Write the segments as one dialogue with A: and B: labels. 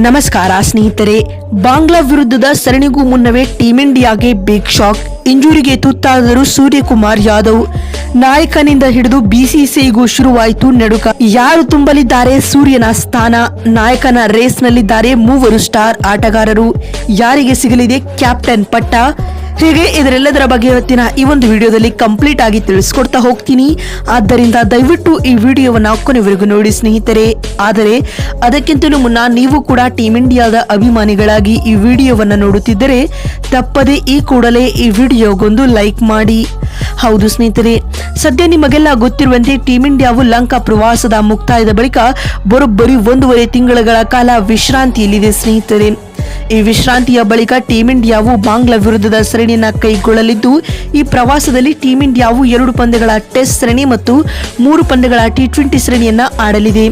A: ನಮಸ್ಕಾರ ಸ್ನೇಹಿತರೆ, ಬಾಂಗ್ಲಾ ವಿರುದ್ಧದ ಸರಣಿಗೂ ಮುನ್ನವೇ ಟೀಂ ಇಂಡಿಯಾಗೆ ಬಿಗ್ ಶಾಕ್ ಇಂಜುರಿಗೆ ತುತ್ತಾದರು ಸೂರ್ಯಕುಮಾರ್ ಯಾದವ್. ನಾಯಕನಿಂದ ಹಿಡಿದು ಬಿಸಿಸಿಐಗೂ ಶುರುವಾಯಿತು ನಡುಕ. ಯಾರು ತುಂಬಲಿದ್ದಾರೆ? ಸೂರ್ಯನ ಸ್ಥಾನ. ನಾಯಕನ ರೇಸ್ನಲ್ಲಿದ್ದಾರೆ ಮೂವರು ಸ್ಟಾರ್ ಆಟಗಾರರು. ಯಾರಿಗೆ ಸಿಗಲಿದೆ? ಕ್ಯಾಪ್ಟನ್ ಪಟ್ಟ. ಹೀಗೆ ಇದರೆಲ್ಲದರ ಬಗ್ಗೆ ಇವತ್ತಿನ ಈ ಒಂದು ವಿಡಿಯೋದಲ್ಲಿ ಕಂಪ್ಲೀಟ್ ಆಗಿ ತಿಳಿಸ್ಕೊಡ್ತಾ ಹೋಗ್ತೀನಿ. ಆದ್ದರಿಂದ ದಯವಿಟ್ಟು ಈ ವಿಡಿಯೋವನ್ನ ಕೊನೆವರೆಗೂ ನೋಡಿ ಸ್ನೇಹಿತರೆ. ಆದರೆ, ಅದಕ್ಕಿಂತಲೂ ಮುನ್ನ ನೀವು ಕೂಡ ಟೀಮ್ ಇಂಡಿಯಾದ ಅಭಿಮಾನಿಗಳಾಗಿ ಈ ವಿಡಿಯೋವನ್ನ ನೋಡುತ್ತಿದ್ದರೆ, ತಪ್ಪದೆ ಈ ಕೂಡಲೇ ಈ ವಿಡಿಯೋಗೊಂದು ಲೈಕ್ ಮಾಡಿ. ಹೌದು ಸ್ನೇಹಿತರೆ, ಸದ್ಯ ನಿಮಗೆಲ್ಲ ಗೊತ್ತಿರುವಂತೆ ಟೀಮ್ ಇಂಡಿಯಾವು ಲಂಕಾ ಪ್ರವಾಸದ ಮುಕ್ತಾಯದ ಬಳಿಕ ಬರೋಬ್ಬರಿ ಒಂದೂವರೆ ತಿಂಗಳ ಕಾಲ ವಿಶ್ರಾಂತಿಯಲ್ಲಿದೆ ಸ್ನೇಹಿತರೆ. ಈ ವಿಶ್ರಾಂತಿಯ ಬಳಿಕ ಟೀಂ ಇಂಡಿಯಾವು ಬಾಂಗ್ಲಾ ವಿರುದ್ಧದ ಸರಣಿಯನ್ನ ಕೈಗೊಳ್ಳಲಿದ್ದು, ಈ ಪ್ರವಾಸದಲ್ಲಿ ಟೀಂ ಇಂಡಿಯಾವು ಎರಡು ಪಂದ್ಯಗಳ ಟೆಸ್ಟ್ ಸರಣಿ ಮತ್ತು ಮೂರು ಪಂದ್ಯಗಳ ಟಿ ಟ್ವೆಂಟಿ ಸರಣಿಯನ್ನ ಆಡಲಿದೆ.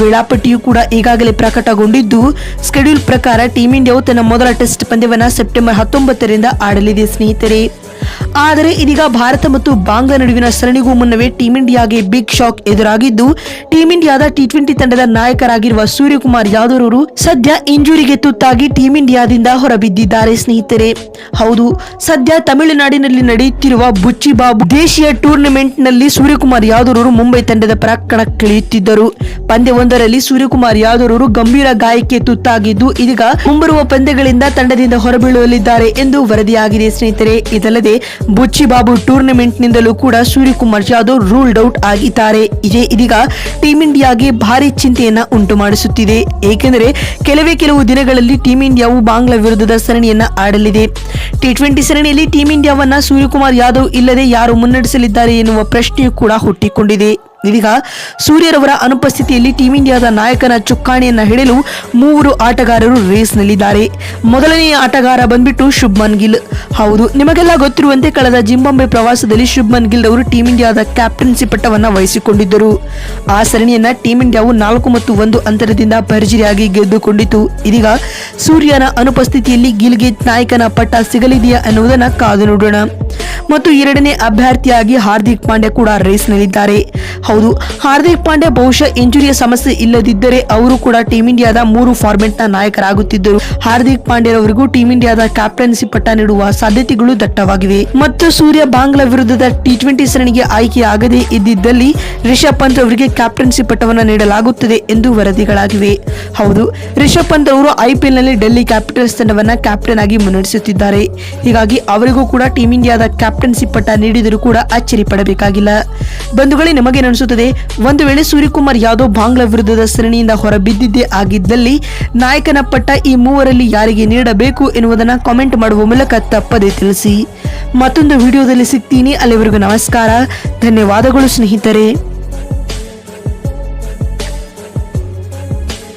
A: ವೇಳಾಪಟ್ಟಿಯು ಕೂಡ ಈಗಾಗಲೇ ಪ್ರಕಟಗೊಂಡಿದ್ದು ಸ್ಕೆಡ್ಯೂಲ್ ಪ್ರಕಾರ ಟೀಂ ಇಂಡಿಯಾವು ತನ್ನ ಮೊದಲ ಟೆಸ್ಟ್ ಪಂದ್ಯವನ್ನು ಸೆಪ್ಟೆಂಬರ್ ಹತ್ತೊಂಬತ್ತರಿಂದ ಆಡಲಿದೆ, ಸ್ನೇಹಿತರೆ. ಆದರೆ ಇದೀಗ ಭಾರತ ಮತ್ತು ಬಾಂಗ್ಲಾ ನಡುವಿನ ಸರಣಿಗೂ ಮುನ್ನವೇ ಟೀಂ ಇಂಡಿಯಾಗೆ ಬಿಗ್ ಶಾಕ್ ಎದುರಾಗಿದ್ದು, ಟೀಂ ಇಂಡಿಯಾದ ಟಿ ಟ್ವೆಂಟಿ ತಂಡದ ನಾಯಕರಾಗಿರುವ ಸೂರ್ಯಕುಮಾರ್ ಯಾದವ್ ಅವರು ಸದ್ಯ ಇಂಜುರಿಗೆ ತುತ್ತಾಗಿ ಟೀಂ ಇಂಡಿಯಾದಿಂದ ಹೊರಬಿದ್ದಿದ್ದಾರೆ ಸ್ನೇಹಿತರೆ. ಹೌದು, ಸದ್ಯ ತಮಿಳುನಾಡಿನಲ್ಲಿ ನಡೆಯುತ್ತಿರುವ ಬುಚ್ಚಿ ಬಾಬು ದೇಶೀಯ ಟೂರ್ನಮೆಂಟ್ನಲ್ಲಿ ಸೂರ್ಯಕುಮಾರ್ ಯಾದವ್ ಅವರು ಮುಂಬೈ ತಂಡದ ಪರ ಕಣಕ್ಕಿಳಿಯುತ್ತಿದ್ದರು ಪಂದ್ಯವೊಂದರಲ್ಲಿ ಸೂರ್ಯಕುಮಾರ್ ಯಾದವ್ ಅವರು ಗಂಭೀರ ಗಾಯಕ್ಕೆ ತುತ್ತಾಗಿದ್ದು, ಇದೀಗ ಮುಂಬರುವ ಪಂದ್ಯಗಳಿಂದ ತಂಡದಿಂದ ಹೊರಬೀಳಲಿದ್ದಾರೆ ಎಂದು ವರದಿಯಾಗಿದೆ ಸ್ನೇಹಿತರೆ. ಇದಲ್ಲದೆ ಬುಚ್ಚಿ ಬಾಬು ಟೂರ್ನಮೆಂಟ್ ನಿಂದಲೂ ಕೂಡ ಸೂರ್ಯಕುಮಾರ್ ಯಾದವ್ ರೂಲ್ಡ್ ಔಟ್ ಆಗಿದ್ದಾರೆ. ಇದೇ ಇದೀಗ ಟೀಂ ಇಂಡಿಯಾಗೆ ಭಾರಿ ಚಿಂತೆಯನ್ನ ಉಂಟು ಮಾಡಿಸುತ್ತಿದೆ. ಏಕೆಂದರೆ ಕೆಲವೇ ಕೆಲವು ದಿನಗಳಲ್ಲಿ ಟೀಂ ಇಂಡಿಯಾವು ಬಾಂಗ್ಲಾ ವಿರುದ್ಧದ ಸರಣಿಯನ್ನ ಆಡಲಿದೆ. ಟಿ ಟ್ವೆಂಟಿ ಸರಣಿಯಲ್ಲಿ ಟೀಂ ಇಂಡಿಯಾವನ್ನ ಸೂರ್ಯಕುಮಾರ್ ಯಾದವ್ ಇಲ್ಲದೆ ಯಾರು ಮುನ್ನಡೆಸಲಿದ್ದಾರೆ ಎನ್ನುವ ಪ್ರಶ್ನೆಯೂ ಕೂಡ ಹುಟ್ಟಿಕೊಂಡಿದೆ. ಇದೀಗ ಸೂರ್ಯರವರ ಅನುಪಸ್ಥಿತಿಯಲ್ಲಿ ಟೀಂ ಇಂಡಿಯಾದ ನಾಯಕನ ಚುಕ್ಕಾಣಿಯನ್ನು ಹಿಡಿಯಲು ಮೂವರು ಆಟಗಾರರು ರೇಸ್ನಲ್ಲಿದ್ದಾರೆ ಮೊದಲನೆಯ ಆಟಗಾರ ಬಂದ್ಬಿಟ್ಟು ಶುಭ್ಮನ್ ಗಿಲ್. ಹೌದು, ನಿಮಗೆಲ್ಲ ಗೊತ್ತಿರುವಂತೆ ಕಳೆದ ಜಿಂಬಾಂಬೆ ಪ್ರವಾಸದಲ್ಲಿ ಶುಭ್ಮನ್ ಗಿಲ್ ಅವರು ಟೀಂ ಇಂಡಿಯಾದ ಕ್ಯಾಪ್ಟನ್ಸಿ ಪಟ್ಟವನ್ನ ವಹಿಸಿಕೊಂಡಿದ್ದರು. ಆ ಸರಣಿಯನ್ನು ಟೀಂ ಇಂಡಿಯಾವು ನಾಲ್ಕು ಮತ್ತು ಒಂದು ಅಂತರದಿಂದ ಭರ್ಜರಿಯಾಗಿ ಗೆದ್ದುಕೊಂಡಿತು. ಇದೀಗ ಸೂರ್ಯನ ಅನುಪಸ್ಥಿತಿಯಲ್ಲಿ ಗಿಲ್ಗೆ ನಾಯಕನ ಪಟ್ಟ ಸಿಗಲಿದೆಯಾ ಎನ್ನುವುದನ್ನು ಕಾದು ನೋಡೋಣ. ಮತ್ತು ಎರಡನೇ ಅಭ್ಯರ್ಥಿಯಾಗಿ ಹಾರ್ದಿಕ್ ಪಾಂಡ್ಯ ಕೂಡ ರೇಸ್ನಲ್ಲಿದ್ದಾರೆ. ಹೌದು, ಹಾರ್ದಿಕ್ ಪಾಂಡ್ಯ ಬಹುಶಃ ಇಂಜುರಿಯ ಸಮಸ್ಯೆ ಇಲ್ಲದಿದ್ದರೆ ಅವರು ಕೂಡ ಟೀಂ ಇಂಡಿಯಾದ ಮೂರು ಫಾರ್ಮೆಟ್ನ ನಾಯಕರಾಗುತ್ತಿದ್ದರು. ಹಾರ್ದಿಕ್ ಪಾಂಡ್ಯರವರಿಗೂ ಟೀಂ ಇಂಡಿಯಾದ ಕ್ಯಾಪ್ಟನ್ಸಿ ಪಟ್ಟ ನೀಡುವ ಸಾಧ್ಯತೆಗಳು ದಟ್ಟವಾಗಿವೆ. ಮತ್ತು ಸೂರ್ಯ ಬಾಂಗ್ಲಾ ವಿರುದ್ಧದ ಟಿ ಟ್ವೆಂಟಿ ಸರಣಿಗೆ ಆಯ್ಕೆಯಾಗದೇ ಇದ್ದಿದ್ದಲ್ಲಿ ರಿಷಬ್ ಪಂತ್ ಅವರಿಗೆ ಕ್ಯಾಪ್ಟನ್ಸಿ ಪಟ್ಟವನ್ನು ನೀಡಲಾಗುತ್ತದೆ ಎಂದು ವರದಿಗಳಾಗಿವೆ. ಹೌದು, ರಿಷಬ್ ಪಂತ್ ಅವರು ಐಪಿಎಲ್ನಲ್ಲಿ ಡೆಲ್ಲಿ ಕ್ಯಾಪಿಟಲ್ಸ್ ತಂಡವನ್ನ ಕ್ಯಾಪ್ಟನ್ ಆಗಿ ಮುನ್ನಡೆಸುತ್ತಿದ್ದಾರೆ. ಹೀಗಾಗಿ ಅವರಿಗೂ ಕೂಡ ಟೀಂ ಇಂಡಿಯಾದ ಕ್ಯಾಪ್ಟನ್ಸಿ ಪಟ್ಟ ನೀಡಿದರೂ ಕೂಡ ಅಚ್ಚರಿ ಪಡಬೇಕಾಗಿಲ್ಲ ಬಂಧುಗಳೇ ನಮಗೇನು ಅನಿಸುತ್ತದೆ ಒಂದು ವೇಳೆ ಸೂರ್ಯಕುಮಾರ್ ಯಾದವ್ ಬಾಂಗ್ಲಾ ವಿರುದ್ಧದ ಸರಣಿಯಿಂದ ಹೊರಬಿದ್ದಿದ್ದೇ ಆಗಿದ್ದಲ್ಲಿ ನಾಯಕನ ಪಟ್ಟ ಈ ಮೂವರಲ್ಲಿ ಯಾರಿಗೆ ನೀಡಬೇಕು ಎನ್ನುವುದನ್ನು ಕಾಮೆಂಟ್ ಮಾಡುವ ಮೂಲಕ ತಪ್ಪದೇ ತಿಳಿಸಿ. ಮತ್ತೊಂದು ವಿಡಿಯೋದಲ್ಲಿ ಸಿಗ್ತೀನಿ. ಅಲ್ಲಿವರೆಗೂ ನಮಸ್ಕಾರ. ಧನ್ಯವಾದಗಳು ಸ್ನೇಹಿತರೆ.